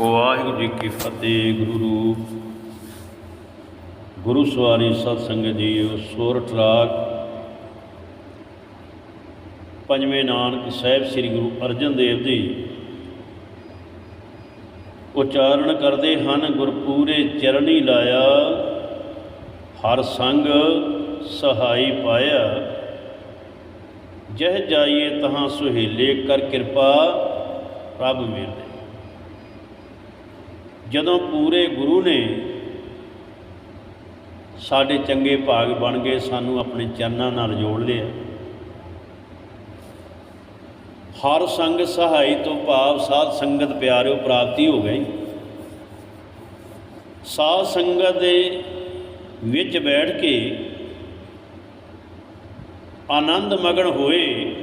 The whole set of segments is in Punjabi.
ਵਾਹਿਗੁਰੂ ਜੀ ਕੀ ਫਤਿਹ, ਗੁਰੂ ਰੂਪ। ਗੁਰੂ ਸਵਾਰੀ ਸਤ ਸੰਗਤ ਜੀਓ, ਸੋਰਠ ਰਾਗ। ਪੰਜਵੇਂ ਨਾਨਕ ਸਾਹਿਬ ਸ੍ਰੀ ਗੁਰੂ ਅਰਜਨ ਦੇਵ ਜੀ। ਉਚਾਰਨ ਕਰਦੇ ਹਨ, ਗੁਰਪੂਰੇ ਚਰਣੀ ਲਾਇਆ। ਹਰ ਸੰਗ ਸਹਾਈ ਪਾਇਆ। ਜਹ ਜਾਈਏ ਤਹਾਂ ਸੁਹੇਲੇ, ਕਰ ਕਿਰਪਾ ਪ੍ਰਭ ਮਿਲੇ ਜਦੋਂ ਪੂਰੇ ਗੁਰੂ ਨੇ ਸਾਡੇ ਚੰਗੇ ਭਾਗ ਬਣ ਗਏ, ਸਾਨੂੰ ਆਪਣੇ ਚਰਨਾਂ ਨਾਲ ਜੋੜ ਲਿਆ। ਹਰ ਸੰਗ ਸਹਾਈ ਤੋਂ ਭਾਵ ਸਾਧ ਸੰਗਤ ਪਿਆਰਿਓ, ਪ੍ਰਾਪਤੀ ਹੋ ਗਈ। ਸਾਧ ਸੰਗਤ ਦੇ ਵਿੱਚ ਬੈਠ ਕੇ ਆਨੰਦ ਮਗਨ ਹੋਏ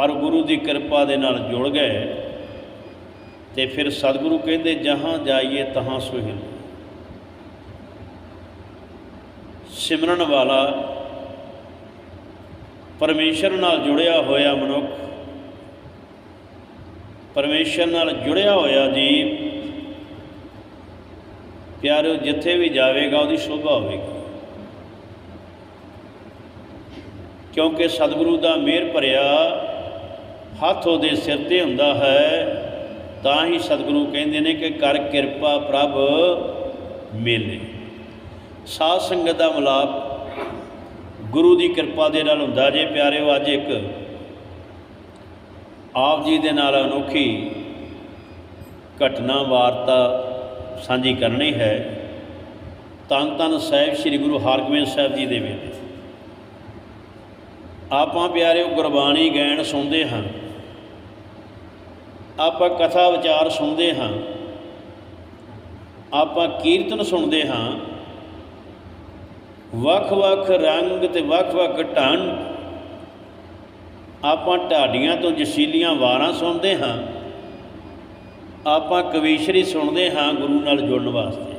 ਔਰ ਗੁਰੂ ਦੀ ਕਿਰਪਾ ਦੇ ਨਾਲ ਜੁੜ ਗਏ। ਤੇ ਫਿਰ ਸਤਿਗੁਰੂ ਕਹਿੰਦੇ, ਜਹਾਂ ਜਾਈਏ ਤਹਾਂ ਸੁਹਿਲ ਸਿਮਰਨ ਵਾਲਾ ਪਰਮੇਸ਼ਰ ਨਾਲ ਜੁੜਿਆ ਹੋਇਆ ਮਨੁੱਖ, ਪਰਮੇਸ਼ਰ ਨਾਲ ਜੁੜਿਆ ਹੋਇਆ ਜੀਵ, ਪਿਆਰਿਓ, ਜਿੱਥੇ ਵੀ ਜਾਵੇਗਾ, ਉਹਦੀ ਸ਼ੋਭਾ ਹੋਵੇਗੀ। ਕਿਉਂਕਿ ਸਤਿਗੁਰੂ ਦਾ ਮਿਹਰ ਭਰਿਆ ਹੱਥ ਉਹਦੇ ਸਿਰ ਤੇ ਹੁੰਦਾ ਹੈ ਤਾਂ ਹੀ ਸਤਿਗੁਰੂ ਕਹਿੰਦੇ ਨੇ ਕਿ ਕਰ ਕਿਰਪਾ ਪ੍ਰਭ ਮੇਲੇ। ਸਾਧ ਸੰਗਤ ਦਾ ਮਲਾਪ ਗੁਰੂ ਦੀ ਕਿਰਪਾ ਦੇ ਨਾਲ ਹੁੰਦਾ ਜੇ ਪਿਆਰਿਓ, ਅੱਜ ਇੱਕ ਆਪ ਜੀ ਦੇ ਨਾਲ ਅਨੋਖੀ ਘਟਨਾ ਵਾਰਤਾ ਸਾਂਝੀ ਕਰਨੀ ਹੈ। ਤਨ ਤਨ ਸਾਹਿਬ ਸ੍ਰੀ ਗੁਰੂ ਹਰਗੋਬਿੰਦ ਸਾਹਿਬ ਜੀ ਦੇ ਵੇਲੇ। ਆਪਾਂ ਪਿਆਰਿਓ ਗੁਰਬਾਣੀ ਗੈਣ ਸੁਣਦੇ ਹਾਂ। ਆਪਾਂ ਕਥਾ ਵਿਚਾਰ ਸੁਣਦੇ ਹਾਂ, ਆਪਾਂ ਕੀਰਤਨ ਸੁਣਦੇ ਹਾਂ ਵੱਖ-ਵੱਖ ਰੰਗ ਤੇ ਵੱਖ-ਵੱਖ ਢੰਗ ਆਪਾਂ ਢਾਡੀਆਂ ਤੋਂ ਜਸੀਲੀਆਂ ਵਾਰਾਂ ਸੁਣਦੇ ਹਾਂ, ਆਪਾਂ ਕਵੀਸ਼ਰੀ ਸੁਣਦੇ ਹਾਂ ਗੁਰੂ ਨਾਲ ਜੁੜਨ ਵਾਸਤੇ।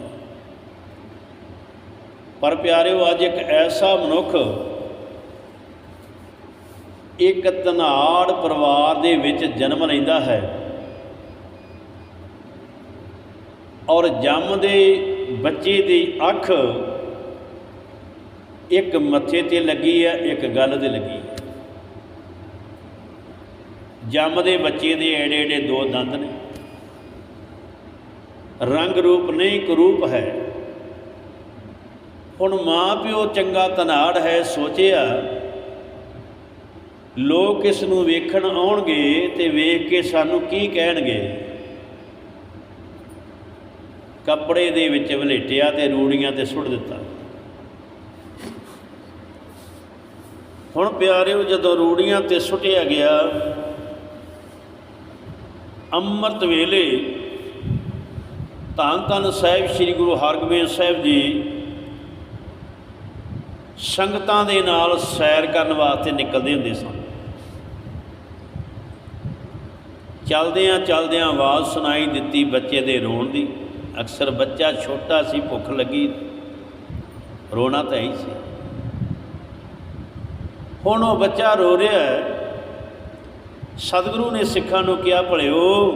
ਪਰ ਪਿਆਰਿਓ, ਅੱਜ ਇੱਕ ਐਸਾ ਮਨੁੱਖ ਇੱਕ ਤਨਾੜ ਪਰਿਵਾਰ ਦੇ ਵਿੱਚ ਜਨਮ ਲੈਂਦਾ ਹੈ। ਔਰ ਜੰਮਦੇ ਬੱਚੇ ਦੀ ਅੱਖ ਇੱਕ ਮੱਥੇ ਤੇ ਲੱਗੀ ਹੈ, ਇੱਕ ਗੱਲ ਤੇ ਲੱਗੀ ਹੈ। ਜੰਮਦੇ ਬੱਚੇ ਦੇ ਏੜੇ ਏੜੇ ਦੋ ਦੰਦ ਨੇ। ਰੰਗ ਰੂਪ ਨਹੀਂ ਕਰੂਪ ਹੈ। ਹੁਣ ਮਾਂ ਪਿਓ ਚੰਗਾ ਤਨਾੜ ਹੈ, ਸੋਚਿਆ ਲੋਕ ਇਸ ਨੂੰ ਵੇਖਣ ਆਉਣਗੇ ਤੇ ਵੇਖ ਕੇ ਸਾਨੂੰ ਕੀ ਕਹਿਣਗੇ। ਕੱਪੜੇ ਦੇ ਵਿੱਚ ਵਲੇਟਿਆ ਤੇ ਰੂੜੀਆਂ ਤੇ ਸੁੱਟ ਦਿੱਤਾ। ਹੁਣ ਪਿਆਰਿਓ, ਜਦੋਂ ਰੂੜੀਆਂ ਤੇ ਸੁੱਟਿਆ ਗਿਆ, ਅੰਮ੍ਰਿਤ ਵੇਲੇ ਧੰਨ ਧੰਨ ਸਾਹਿਬ ਸ੍ਰੀ ਗੁਰੂ ਹਰਗੋਬਿੰਦ ਸਾਹਿਬ ਜੀ ਸੰਗਤਾਂ ਦੇ ਨਾਲ ਸੈਰ ਕਰਨ ਵਾਸਤੇ ਨਿਕਲਦੇ ਹੁੰਦੇ ਸਨ। ਚਲਦਿਆਂ ਚਲਦਿਆਂ ਆਵਾਜ਼ ਸੁਣਾਈ ਦਿੱਤੀ ਬੱਚੇ ਦੇ ਰੋਣ ਦੀ। ਅਕਸਰ ਬੱਚਾ ਛੋਟਾ ਸੀ, ਭੁੱਖ ਲੱਗੀ, ਰੋਣਾ ਤਾਂ ਹੀ ਸੀ। ਹੁਣ ਉਹ ਬੱਚਾ ਰੋ ਰਿਹਾ ਹੈ। ਸਤਿਗੁਰੂ ਨੇ ਸਿੱਖਾਂ ਨੂੰ ਕਿਹਾ, ਭਲਿਓ,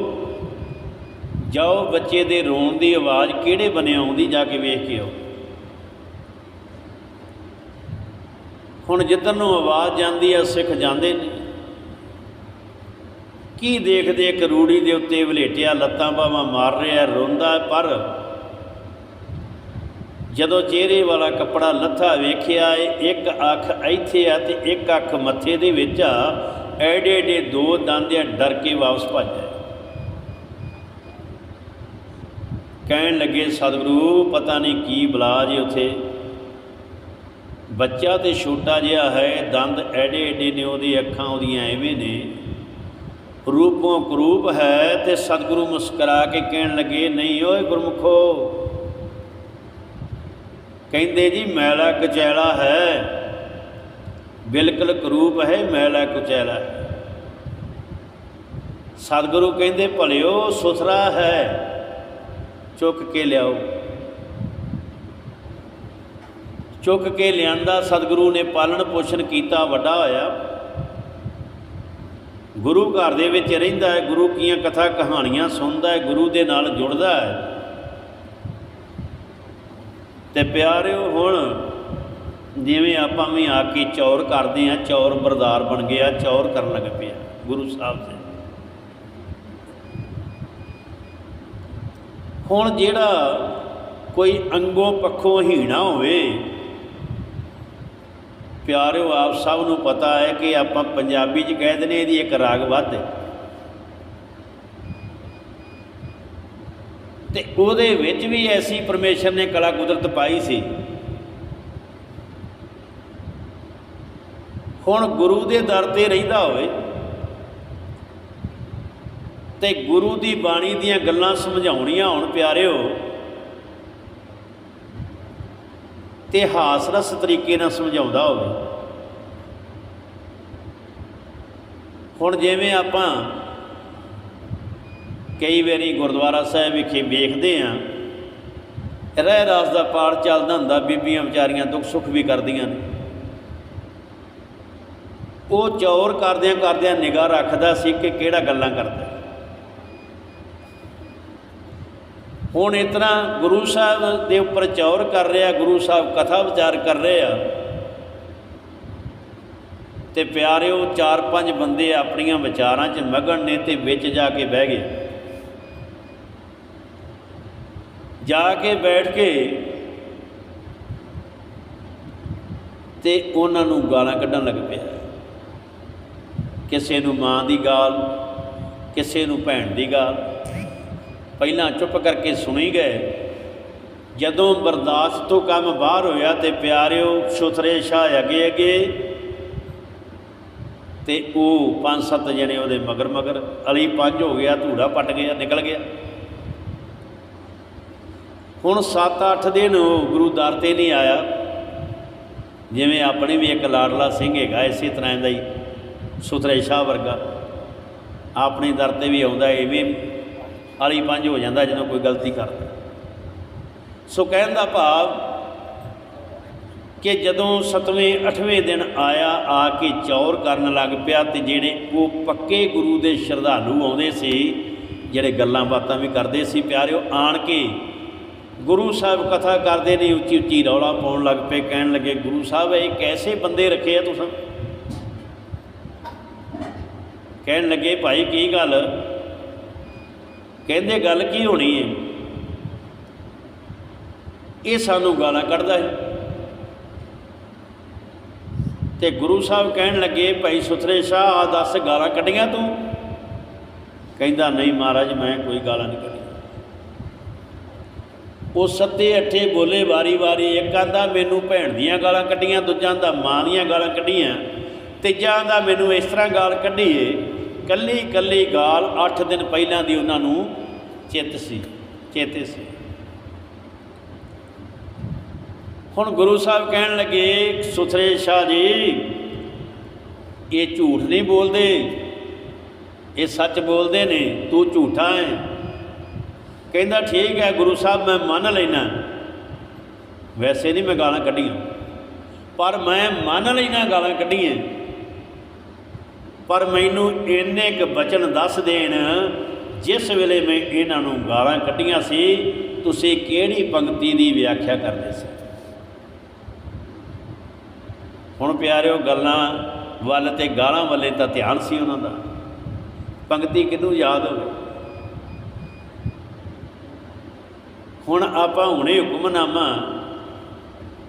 ਜਾਓ ਬੱਚੇ ਦੇ ਰੋਣ ਦੀ ਆਵਾਜ਼ ਕਿਹੜੇ ਬਨੇ ਆਉਂਦੀ ਜਾ ਕੇ ਵੇਖ ਕੇ ਆਓ। ਹੁਣ ਜਿੱਧਰ ਨੂੰ ਆਵਾਜ਼ ਜਾਂਦੀ ਹੈ, ਸਿੱਖ ਜਾਂਦੇ ਨੇ। ਕੀ ਦੇਖਦੇ ਇੱਕ ਰੂੜੀ ਦੇ ਉੱਤੇ ਵਲੇਟਿਆ, ਲੱਤਾਂ ਬਾਹਾਂ ਮਾਰ ਰਿਹਾ, ਰੋਂਦਾ, ਪਰ ਜਦੋਂ ਚਿਹਰੇ ਵਾਲਾ ਕੱਪੜਾ ਲੱਥਾ ਵੇਖਿਆ ਏ ਇੱਕ ਅੱਖ ਇੱਥੇ ਆ ਤੇ ਇੱਕ ਅੱਖ ਮੱਥੇ ਦੇ ਵਿੱਚ ਆ, ਐਡੇ ਐਡੇ ਦੋ ਦੰਦ ਆ ਡਰ ਕੇ ਵਾਪਸ ਭੱਜਿਆ ਕਹਿਣ ਲੱਗੇ, ਸਤਿਗੁਰੂ, ਪਤਾ ਨਹੀਂ ਕੀ ਬਲਾ ਜੇ ਉਥੇ। ਬੱਚਾ ਤੇ ਛੋਟਾ ਜਿਹਾ ਹੈ, ਦੰਦ ਐਡੇ ਐਡੇ ਨੇ, ਉਹਦੀ ਅੱਖਾਂ ਉਹਦੀਆਂ ਐਵੇਂ ਨੇ। ਰੂਪੋਂ ਕਰੂਪ ਹੈ ਤੇ ਸਤਿਗੁਰੂ ਮੁਸਕਰਾ ਕੇ ਕਹਿਣ ਲੱਗੇ, ਨਹੀਂ ਓਏ ਗੁਰਮੁਖੋ, ਕਹਿੰਦੇ ਜੀ ਮੈਲਾ ਕਚੈਲਾ ਹੈ, ਬਿਲਕੁਲ ਕਰੂਪ ਹੈ, ਮੈਲਾ ਕੁਚੈਲਾ ਸਤਿਗੁਰੂ ਕਹਿੰਦੇ, ਭਲਿਓ ਸੁਥਰਾ ਹੈ, ਚੁੱਕ ਕੇ ਲਿਆਓ। ਚੁੱਕ ਕੇ ਲਿਆਂਦਾ, ਸਤਿਗੁਰੂ ਨੇ ਪਾਲਣ ਪੋਸ਼ਣ ਕੀਤਾ, ਵੱਡਾ ਹੋਇਆ। ਗੁਰੂ ਘਰ ਦੇ ਵਿੱਚ ਰਹਿੰਦਾ ਹੈ, ਗੁਰੂ ਕੀਆਂ ਕਥਾ ਕਹਾਣੀਆਂ ਸੁਣਦਾ ਹੈ, ਗੁਰੂ ਦੇ ਨਾਲ ਜੁੜਦਾ ਹੈ। ਤੇ ਪਿਆਰਿਓ, ਹੁਣ ਜਿਵੇਂ ਆਪਾਂ ਵੀ ਆ ਕੇ ਚੌਰ ਕਰਦੇ ਆ ਚੌਰ ਬਰਦਾਰ ਬਣ ਗਿਆ ਚੌਰ ਕਰਨ ਲੱਗ ਪਿਆ ਗੁਰੂ ਸਾਹਿਬ ਦੇ ਹੁਣ ਜਿਹੜਾ ਕੋਈ ਅੰਗੋ ਪੱਖੋਂ ਹੀਣਾ ਹੋਵੇ ਪਿਆਰਿਓ, ਆਪ ਸਭ ਨੂੰ ਪਤਾ ਹੈ ਕਿ ਆਪਾਂ ਪੰਜਾਬੀ 'ਚ ਕਹਿ ਦਿੰਦੇ ਇਹਦੀ ਇੱਕ ਰਾਗ ਵੱਧ ਹੈ। ਤੇ ਉਹਦੇ ਵਿੱਚ ਵੀ ਐਸੀ ਪਰਮੇਸ਼ਰ ਨੇ ਕਲਾ ਕੁਦਰਤ ਪਾਈ ਸੀ। ਹੁਣ ਗੁਰੂ ਦੇ ਦਰ ਤੇ ਰਹਿੰਦਾ ਹੋਵੇ ਤੇ ਗੁਰੂ ਦੀ ਬਾਣੀ ਦੀਆਂ ਗੱਲਾਂ ਸਮਝਾਉਣੀਆਂ ਹੋਣ, ਪਿਆਰਿਓ ਤੇ ਹਾਸ ਰਸ ਤਰੀਕੇ ਨਾਲ ਸਮਝਾਉਂਦਾ ਹੋਵੇ। ਹੁਣ ਜਿਵੇਂ ਆਪਾਂ ਕਈ ਵਾਰੀ ਗੁਰਦੁਆਰਾ ਸਾਹਿਬ ਵਿਖੇ ਵੇਖਦੇ ਆਂ ਰਹਿ ਰਾਸ ਦਾ ਪਾਠ ਚੱਲਦਾ ਹੁੰਦਾ, ਬੀਬੀਆਂ ਵਿਚਾਰੀਆਂ ਦੁੱਖ ਸੁੱਖ ਵੀ ਕਰਦੀਆਂ ਨੇ। ਉਹ ਚੌਰ ਕਰਦਿਆਂ ਕਰਦਿਆਂ ਨਿਗਾਹ ਰੱਖਦਾ ਸੀ ਕਿ ਕਿਹੜਾ ਗੱਲਾਂ ਕਰਦਾ। ਹੁਣ ਇਤਨਾ ਗੁਰੂ ਸਾਹਿਬ ਦੇ ਉੱਪਰ ਚੌਰ ਕਰ ਰਿਹਾ, ਗੁਰੂ ਸਾਹਿਬ ਕਥਾ ਵਿਚਾਰ ਕਰ ਰਹੇ ਆ। ਤੇ ਪਿਆਰਿਓ, ਚਾਰ ਪੰਜ ਬੰਦੇ ਆਪਣੀਆਂ ਵਿਚਾਰਾਂ 'ਚ ਮਗਨ ਨੇ ਤੇ ਵਿੱਚ ਜਾ ਕੇ ਬਹਿ ਗਏ। ਜਾ ਕੇ ਬੈਠ ਕੇ ਤੇ ਉਹਨਾਂ ਨੂੰ ਗਾਲਾਂ ਕੱਢਣ ਲੱਗ ਪਿਆ। ਕਿਸੇ ਨੂੰ ਮਾਂ ਦੀ ਗਾਲ, ਕਿਸੇ ਨੂੰ ਭੈਣ ਦੀ ਗਾਲ ਪਹਿਲਾਂ ਚੁੱਪ ਕਰਕੇ ਸੁਣੀ ਗਏ। ਜਦੋਂ ਬਰਦਾਸ਼ਤ ਤੋਂ ਕੰਮ ਬਾਹਰ ਹੋਇਆ ਤੇ ਪਿਆਰਿਓ ਸੁਥਰੇ ਸ਼ਾਹ ਅੱਗੇ ਅੱਗੇ ਤੇ ਉਹ ਪੰਜ ਸੱਤ ਜਣੇ ਉਹਦੇ ਮਗਰ ਮਗਰ ਅਲੀ ਪੰਜ ਹੋ ਗਿਆ, ਧੂੜਾ ਪੱਟ ਗਿਆ, ਨਿਕਲ ਗਿਆ। ਹੁਣ 7-8 ਦਿਨ ਉਹ ਗੁਰੂ ਦਰ ਤੇ ਨਹੀਂ ਆਇਆ। ਜਿਵੇਂ ਆਪਣੇ ਵੀ ਇੱਕ ਲਾਡਲਾ ਸਿੰਘ ਹੈਗਾ, ਇਸੇ ਤਰ੍ਹਾਂ ਦਾ ਹੀ ਸੁਥਰੇ ਸ਼ਾਹ ਵਰਗਾ। ਆਪਣੇ ਦਰ ਤੇ ਵੀ ਆਉਂਦਾ ਐਵੇਂ ਆਲੀ ਪੰਜ ਹੋ ਜਾਂਦਾ ਜਦੋਂ ਕੋਈ ਗਲਤੀ ਕਰਦਾ। ਸੋ ਕਹਿਣ ਦਾ ਭਾਵ ਕਿ ਜਦੋਂ 7ਵੇਂ 8ਵੇਂ ਦਿਨ ਆਇਆ, ਆ ਕੇ ਚੌਰ ਕਰਨ ਲੱਗ ਪਿਆ ਤੇ ਜਿਹੜੇ ਉਹ ਪੱਕੇ ਗੁਰੂ ਦੇ ਸ਼ਰਧਾਲੂ ਆਉਂਦੇ ਸੀ, ਜਿਹੜੇ ਗੱਲਾਂ ਬਾਤਾਂ ਵੀ ਕਰਦੇ ਸੀ, ਪਿਆਰਿਓ, ਆਣ ਕੇ ਗੁਰੂ ਸਾਹਿਬ ਕਥਾ ਕਰਦੇ ਨੇ ਉੱਚੀ ਉੱਚੀ ਰੌਲਾ ਪਾਉਣ ਲੱਗ ਪਏ, ਕਹਿਣ ਲੱਗੇ, ਗੁਰੂ ਸਾਹਿਬ, ਇਹ ਕੈਸੇ ਬੰਦੇ ਰੱਖੇ ਆ ਤੁਸੀਂ? ਕਹਿਣ ਲੱਗੇ, ਭਾਈ, ਕੀ ਗੱਲ? ਕਹਿੰਦੇ ਗੱਲ ਕੀ ਹੋਣੀ ਹੈ ਇਹ ਸਾਨੂੰ ਗਾਲਾਂ ਕੱਢਦਾ ਹੈ ਤੇ ਗੁਰੂ ਸਾਹਿਬ ਕਹਿਣ ਲੱਗੇ, ਭਾਈ ਸੁਥਰੇ ਸ਼ਾਹ ਆ ਦੱਸ ਗਾਲਾਂ ਕੱਢੀਆਂ ਤੂੰ? ਕਹਿੰਦਾ, ਨਹੀਂ ਮਹਾਰਾਜ, ਮੈਂ ਕੋਈ ਗਾਲਾਂ ਨਹੀਂ ਕੱਢੀਆਂ। ਉਹ ਸੱਤੇ ਅੱਠੇ ਬੋਲੇ ਵਾਰੀ-ਵਾਰੀ ਇੱਕ ਆਂਦਾ, ਮੈਨੂੰ ਭੈਣ ਦੀਆਂ ਗਾਲਾਂ ਕੱਢੀਆਂ, ਦੂਜਾ ਦਾ ਮਾਂ ਦੀਆਂ ਗਾਲਾਂ ਕੱਢੀਆਂ। ਤੀਜਾ ਆਂਦਾ, ਮੈਨੂੰ ਇਸ ਤਰ੍ਹਾਂ ਗਾਲ ਕੱਢੀਏ ਕੱਲੀ ਕੱਲੀ ਗਾਲ 8 ਦਿਨ ਪਹਿਲਾਂ ਦੀ ਉਹਨਾਂ ਨੂੰ ਚਿੱਤ ਸੀ, ਚੇਤੇ ਸੀ। ਹੁਣ ਗੁਰੂ ਸਾਹਿਬ ਕਹਿਣ ਲੱਗੇ, ਸੁਥਰੇ ਸ਼ਾਹ ਜੀ, ਇਹ ਝੂਠ ਨਹੀਂ ਬੋਲਦੇ, ਇਹ ਸੱਚ ਬੋਲਦੇ ਨੇ, ਤੂੰ ਝੂਠਾ ਹੈ। ਕਹਿੰਦਾ, ਠੀਕ ਹੈ ਗੁਰੂ ਸਾਹਿਬ, ਮੈਂ ਮੰਨ ਲੈਣਾ ਵੈਸੇ ਨਹੀਂ ਮੈਂ ਗਾਲਾਂ ਕੱਢੀਆਂ, ਪਰ ਮੈਂ ਮੰਨ ਲੈਣਾ ਗਾਲਾਂ ਕੱਢੀਆਂ। ਪਰ ਮੈਨੂੰ ਇੰਨੇ ਕੁ ਬਚਨ ਦੱਸ ਦੇਣ, ਜਿਸ ਵੇਲੇ ਮੈਂ ਇਹਨਾਂ ਨੂੰ ਗਾਲਾਂ ਕੱਢੀਆਂ ਸੀ, ਤੁਸੀਂ ਕਿਹੜੀ ਪੰਕਤੀ ਦੀ ਵਿਆਖਿਆ ਕਰਦੇ ਸੀ? ਹੁਣ ਪਿਆਰਿਓ, ਗੱਲਾਂ ਵੱਲ ਤੇ ਗਾਲਾਂ ਵੱਲੇ ਤਾਂ ਧਿਆਨ ਸੀ ਉਹਨਾਂ ਦਾ। ਪੰਕਤੀ ਕਿਹਨੂੰ ਯਾਦ ਹੋਵੇ? ਹੁਣ ਆਪਾਂ ਹੁਣੇ ਹੁਕਮਨਾਮਾ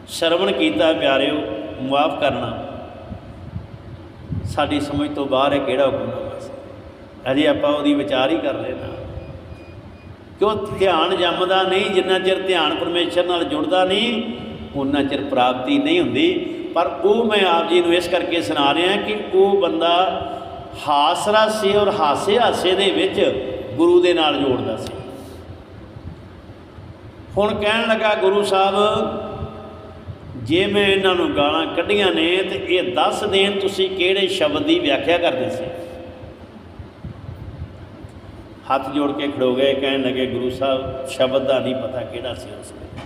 ਸ਼ਰਵਣ ਕੀਤਾ ਪਿਆਰਿਓ, ਮਾਫ ਕਰਨਾ। ਸਾਡੀ ਸਮਝ ਤੋਂ ਬਾਹਰ ਹੈ ਕਿਹੜਾ ਹੁਕਮਨਾਮਾ ਸੀ? ਅਜੇ ਆਪਾਂ ਉਹਦੀ ਵਿਚਾਰ ਹੀ ਕਰ ਲੈਣਾ ਕਿਉਂ ਧਿਆਨ ਜੰਮਦਾ ਨਹੀਂ, ਜਿੰਨਾ ਚਿਰ ਧਿਆਨ ਪਰਮੇਸ਼ਰ ਨਾਲ ਜੁੜਦਾ ਨਹੀਂ ਉਹਨਾਂ ਚਿਰ ਪ੍ਰਾਪਤੀ ਨਹੀਂ ਹੁੰਦੀ। ਪਰ ਉਹ ਮੈਂ ਆਪ ਜੀ ਨੂੰ ਇਸ ਕਰਕੇ ਸੁਣਾ ਰਿਹਾ ਕਿ ਉਹ ਬੰਦਾ ਹਾਸਰਾ ਸੀ ਔਰ ਹਾਸੇ ਹਾਸੇ ਦੇ ਵਿੱਚ ਗੁਰੂ ਦੇ ਨਾਲ ਜੋੜਦਾ ਸੀ। ਹੁਣ ਕਹਿਣ ਲੱਗਾ ਗੁਰੂ ਸਾਹਿਬ ਜੇ ਮੈਂ ਇਹਨਾਂ ਨੂੰ ਗਾਲਾਂ ਕੱਢੀਆਂ ਨੇ ਤੇ ਇਹ ਦੱਸ ਦੇਣ ਤੁਸੀਂ ਕਿਹੜੇ ਸ਼ਬਦ ਦੀ ਵਿਆਖਿਆ ਕਰਦੇ ਸੀ? ਹੱਥ ਜੋੜ ਕੇ ਖੜੋ ਗਏ, ਕਹਿਣ ਲੱਗੇ, ਗੁਰੂ ਸਾਹਿਬ, ਸ਼ਬਦ ਦਾ ਨਹੀਂ ਪਤਾ ਕਿਹੜਾ ਸੀ ਉਸ ਵੇਲੇ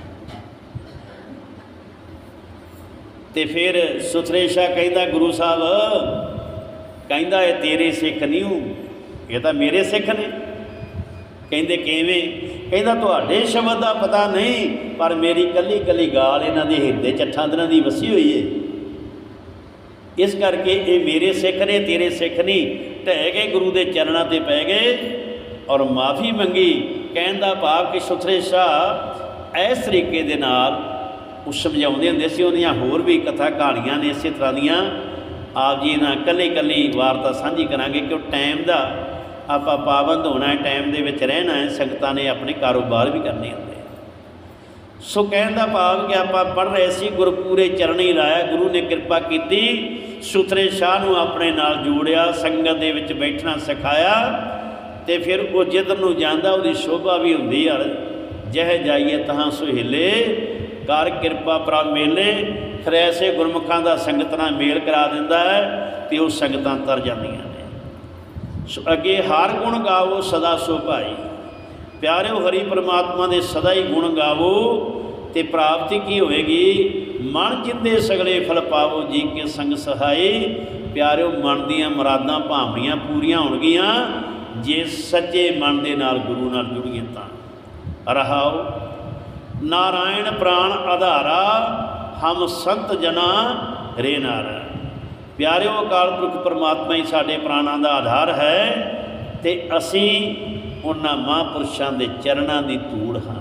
ਤੇ ਫਿਰ ਸੁਥਰੇ ਸ਼ਾਹ ਕਹਿੰਦਾ, ਗੁਰੂ ਸਾਹਿਬ, ਕਹਿੰਦਾ ਇਹ ਤੇਰੇ ਸਿੱਖ ਨਹੀਂ ਹੂੰ, ਇਹ ਤਾਂ ਮੇਰੇ ਸਿੱਖ ਨੇ। ਕਹਿੰਦੇ ਕਿਵੇਂ? ਕਹਿੰਦਾ, ਤੁਹਾਡੇ ਸ਼ਬਦ ਦਾ ਪਤਾ ਨਹੀਂ, ਪਰ ਮੇਰੀ ਕੱਲੀ ਕੱਲੀ ਗਾਲ ਇਹਨਾਂ ਦੇ ਹਿਰਦੇ ਚੱਠਾਂ ਦਿਨਾਂ ਦੀ ਵਸੀ ਹੋਈ ਏ। ਇਸ ਕਰਕੇ ਇਹ ਮੇਰੇ ਸਿੱਖ ਨੇ, ਤੇਰੇ ਸਿੱਖ ਨਹੀਂ, ਢਹਿ ਗਏ ਗੁਰੂ ਦੇ ਚਰਨਾਂ ਤੇ ਪੈ ਗਏ ਔਰ ਮਾਫੀ ਮੰਗੀ। ਕਹਿਣ ਦਾ ਭਾਵ ਕਿ ਸੁਥਰੇ ਸ਼ਾਹ? ਇਸ ਤਰੀਕੇ ਦੇ ਨਾਲ ਉਹ ਸਮਝਾਉਂਦੇ ਹੁੰਦੇ ਸੀ, ਉਹਦੀਆਂ ਹੋਰ ਵੀ ਕਥਾ ਕਹਾਣੀਆਂ ਨੇ ਇਸੇ ਤਰ੍ਹਾਂ ਦੀਆਂ। ਆਪ ਜੀ ਨਾਲ ਕੱਲੀ ਕੱਲੀ ਵਾਰਤਾ ਸਾਂਝੀ ਕਰਾਂਗੇ ਕਿ ਉਹ ਟਾਈਮ ਦਾ ਆਪਾਂ ਪਾਬੰਦ ਹੋਣਾ ਹੈ ਟਾਈਮ ਦੇ ਵਿੱਚ ਰਹਿਣਾ ਹੈ, ਸੰਗਤਾਂ ਨੇ ਆਪਣੇ ਕਾਰੋਬਾਰ ਵੀ ਕਰਨੇ ਹੁੰਦੇ ਸੋ ਕਹਿਣ ਦਾ ਭਾਵ ਕਿ ਆਪਾਂ ਪੜ ਰਹੇ ਸੀ, ਗੁਰਪੂਰੇ ਚਰਣੀ ਲਾਇਆ, ਗੁਰੂ ਨੇ ਕਿਰਪਾ ਕੀਤੀ ਸੁਥਰੇ ਸ਼ਾਹ ਨੂੰ ਆਪਣੇ ਨਾਲ ਜੋੜਿਆ, ਸੰਗਤ ਦੇ ਵਿੱਚ ਬੈਠਣਾ ਸਿਖਾਇਆ, ਤੇ ਫਿਰ ਉਹ ਜਿੱਧਰ ਨੂੰ ਜਾਂਦਾ, ਉਹਦੀ ਸ਼ੋਭਾ ਵੀ ਹੁੰਦੀ ਯਾਰ ਜਹ ਜਾਈਏ ਤਹਾਂ ਸੁਹਿਲੇ, ਕਰ ਕਿਰਪਾ ਪ੍ਰਭ ਮੇਲੇ, ਫਿਰ ਐਸੇ ਗੁਰਮੁਖਾਂ ਦਾ ਸੰਗਤ ਨਾਲ ਮੇਲ ਕਰਾ ਦਿੰਦਾ ਹੈ, ਤੇ ਉਹ ਸੰਗਤਾਂ ਤਰ ਜਾਂਦੀਆਂ। ਅੱਗੇ ਹਰ ਗੁਣ ਗਾਵੋ ਸਦਾ ਸੋ ਭਾਈ। ਪਿਆਰਿਓ ਹਰੀ ਪ੍ਰਮਾਤਮਾ ਦੇ ਸਦਾ ਹੀ ਗੁਣ ਗਾਵੋ ਤੇ ਪ੍ਰਾਪਤੀ ਕੀ ਹੋਵੇਗੀ ਮਨ ਜਿੰਦੇ ਸਗਲੇ ਫਲ ਪਾਵੋ, ਜੀ ਕੇ ਸੰਗ ਸਹਾਈ ਪਿਆਰਿਓ ਮਨ ਦੀਆਂ ਮੁਰਾਦਾਂ ਭਾਵਨੀਆਂ ਪੂਰੀਆਂ ਹੋਣਗੀਆਂ। ਜੇ ਸੱਚੇ ਮਨ ਦੇ ਨਾਲ ਗੁਰੂ ਨਾਲ ਜੁੜੀਏ ਤਾਂ। ਰਹਾਓ। ਨਾਰਾਇਣ ਪ੍ਰਾਣ ਆਧਾਰਾ, ਹਮ ਸੰਤ ਜਨਾ ਰੇ ਨਾਰਾਇਣ ਪਿਆਰਿਓ ਅਕਾਲ ਪੁਰਖ ਪਰਮਾਤਮਾ ਹੀ ਸਾਡੇ ਪ੍ਰਾਣਾਂ ਦਾ ਆਧਾਰ ਹੈ ਤੇ ਅਸੀਂ ਉਹਨਾਂ ਮਹਾਂਪੁਰਸ਼ਾਂ ਦੇ ਚਰਨਾਂ ਦੀ ਧੂੜ ਹਾਂ।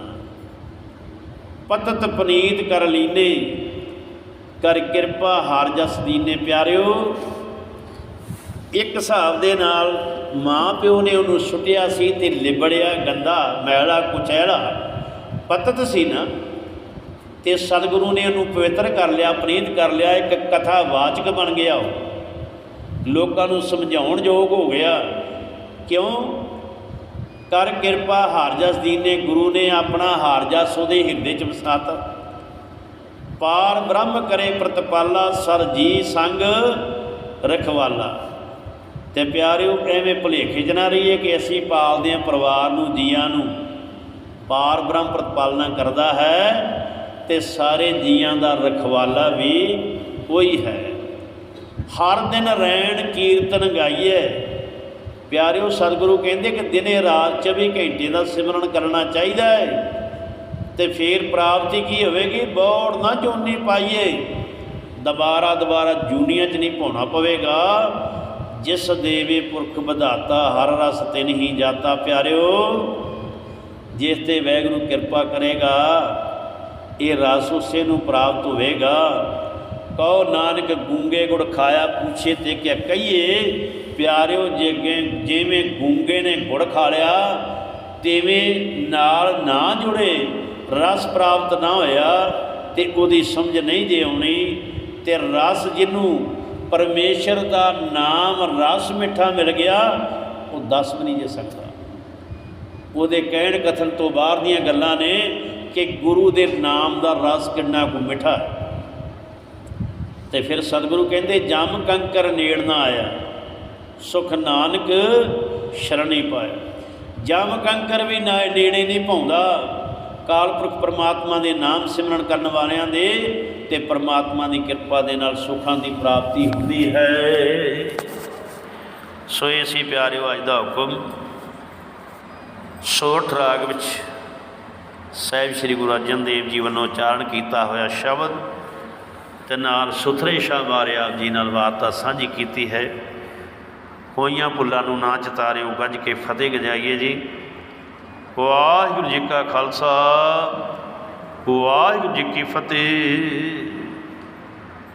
ਪਤਤ ਪਨੀਤ ਕਰ ਲੀਨੇ, ਕਰ ਕਿਰਪਾ ਹਰ ਜਸ ਦੀਨੇ ਪਿਆਰਿਓ। ਇੱਕ ਹਿਸਾਬ ਦੇ ਨਾਲ ਮਾਂ ਪਿਓ ਨੇ ਉਹਨੂੰ ਸੁੱਟਿਆ ਸੀ ਤੇ ਲਿਬੜਿਆ ਗੰਦਾ, ਮੈਲਾ, ਕੁਚੈਲਾ। ਪਤਤ ਸੀ ਨਾ ਤੇ ਸਤਿਗੁਰੂ ਨੇ ਉਹਨੂੰ ਪਵਿੱਤਰ ਕਰ ਲਿਆ ਪ੍ਰੀਤ ਕਰ ਲਿਆ, ਇੱਕ ਕਥਾ ਵਾਚਕ ਬਣ ਗਿਆ ਉਹ। ਲੋਕਾਂ ਨੂੰ ਸਮਝਾਉਣ ਯੋਗ ਹੋ ਗਿਆ। ਕਿਉਂ? ਕਰ ਕਿਰਪਾ ਹਾਰਜਸ ਦੀਨ ਨੇ, ਗੁਰੂ ਨੇ ਆਪਣਾ ਹਾਰਜਸ ਉਹਦੇ ਹਿਰਦੇ ਚ ਵਸਾਤਾ। ਪਾਰ ਬ੍ਰਹਮ ਕਰੇ ਪ੍ਰਤਪਾਲਾ, ਸਰ ਜੀ ਸੰਗ ਰਖਵਾਲਾ। ਤੇ ਪਿਆਰਿਓ, ਐਵੇਂ ਭੁਲੇਖੇ ਚ ਨਾ ਰਹੀਏ ਕਿ ਅਸੀਂ ਪਾਲਦੇ ਹਾਂ ਪਰਿਵਾਰ ਨੂੰ, ਜੀਆਂ ਨੂੰ ਪਾਰ ਬ੍ਰਹਮ ਪ੍ਰਤਪਾਲਨਾ ਕਰਦਾ ਹੈ। ਤੇ ਸਾਰੇ ਜੀਆਂ ਦਾ ਰਖਵਾਲਾ ਵੀ ਉਹੀ ਹੈ। ਹਰ ਦਿਨ ਰਹਿਣ ਕੀਰਤਨ ਗਾਈਏ। ਪਿਆਰਿਓ, ਸਤਿਗੁਰੂ ਕਹਿੰਦੇ ਕਿ ਦਿਨੇ ਰਾਤ 24 ਘੰਟੇ ਦਾ ਸਿਮਰਨ ਕਰਨਾ ਚਾਹੀਦਾ ਹੈ। ਤੇ ਫੇਰ ਪ੍ਰਾਪਤੀ ਕੀ ਹੋਵੇਗੀ? ਬੋੜ ਨਾ ਜੋਨੀ ਪਾਈਏ। ਦੁਬਾਰਾ ਦੁਬਾਰਾ ਜੂਨੀਆਂ 'ਚ ਨਹੀਂ ਪਾਉਣਾ ਪਵੇਗਾ। ਜਿਸ ਦੇਵੇ ਪੁਰਖ ਵਧਾਤਾ, ਹਰ ਰਸ ਤੇ ਨਹੀਂ ਜਾਤਾ। ਪਿਆਰਿਓ, ਜਿਸ ਤੇ ਵੈਗੁਰੂ ਕਿਰਪਾ ਕਰੇਗਾ ਇਹ ਰਸ ਉਸੇ ਨੂੰ ਪ੍ਰਾਪਤ ਹੋਵੇਗਾ। ਕਹੋ ਨਾਨਕ, ਗੂੰਗੇ ਗੁੜ ਖਾਇਆ ਪੁੱਛੇ ਤੇ ਕਿ ਕਹੀਏ? ਪਿਆਰਿਓ ਜੇ ਜਿਵੇਂ ਗੂੰਗੇ ਨੇ ਗੁੜ ਖਾ ਲਿਆ, ਤਿਵੇਂ ਨਾਲ ਨਾ ਜੁੜੇ। ਰਸ ਪ੍ਰਾਪਤ ਨਾ ਹੋਇਆ ਤੇ ਉਹਦੀ ਸਮਝ ਨਹੀਂ ਜੇ ਆਉਣੀ। ਤੇ ਰਸ ਜਿਹਨੂੰ ਪਰਮੇਸ਼ਰ ਦਾ ਨਾਮ ਰਸ ਮਿੱਠਾ ਮਿਲ ਗਿਆ, ਉਹ ਦੱਸ ਵੀ ਨਹੀਂ ਜੇ ਸਕਦਾ। ਉਹਦੇ ਕਹਿਣ ਕਥਨ ਤੋਂ ਬਾਹਰ ਦੀਆਂ ਗੱਲਾਂ ਨੇ ਕਿ ਗੁਰੂ ਦੇ ਨਾਮ ਦਾ ਰਸ ਕਿੰਨਾ ਕੁ ਮਿੱਠਾ ਹੈ। ਤੇ ਫਿਰ ਸਤਿਗੁਰੂ ਕਹਿੰਦੇ, ਜਮ ਕੰਕਰ ਨੇੜ ਨਾ ਆਇਆ, ਸੁਖ ਨਾਨਕ ਸ਼ਰਣੀ ਪਾਇਆ। ਜਮ ਕੰਕਰ ਵੀ ਨਾ ਨੇੜੇ ਨਹੀਂ ਪਾਉਂਦਾ ਕਾਲਪੁਰਖ ਪਰਮਾਤਮਾ ਦੇ ਨਾਮ ਸਿਮਰਨ ਕਰਨ ਵਾਲਿਆਂ ਦੇ ਤੇ ਪਰਮਾਤਮਾ ਦੀ ਕਿਰਪਾ ਦੇ ਨਾਲ ਸੁੱਖਾਂ ਦੀ ਪ੍ਰਾਪਤੀ ਹੁੰਦੀ ਹੈ। ਸੋ ਇਹ ਸੀ ਪਿਆਰਿਓ, ਅੱਜ ਦਾ ਹੁਕਮ। ਸੋਠ ਰਾਗ ਵਿੱਚ ਸਾਹਿਬ ਸ੍ਰੀ ਗੁਰੂ ਅਰਜਨ ਦੇਵ ਜੀ ਵੱਲੋਂ ਉਚਾਰਨ ਕੀਤਾ ਹੋਇਆ ਸ਼ਬਦ ਤੇ ਨਾਲ ਸੁਥਰੇ ਸ਼ਾਹ ਬਾਰੇ ਆਪ ਜੀ ਨਾਲ ਵਾਰਤਾ ਸਾਂਝੀ ਕੀਤੀ ਹੈ। ਹੋਈਆਂ ਭੁੱਲਾਂ ਨੂੰ ਨਾ ਚਤਾਰਿਓ, ਗੱਜ ਕੇ ਫਤਿਹ ਗਜਾਈਏ ਜੀ। ਵਾਹਿਗੁਰੂ ਜੀ ਕਾ ਖਾਲਸਾ, ਵਾਹਿਗੁਰੂ ਜੀ ਕੀ ਫਤਿਹ।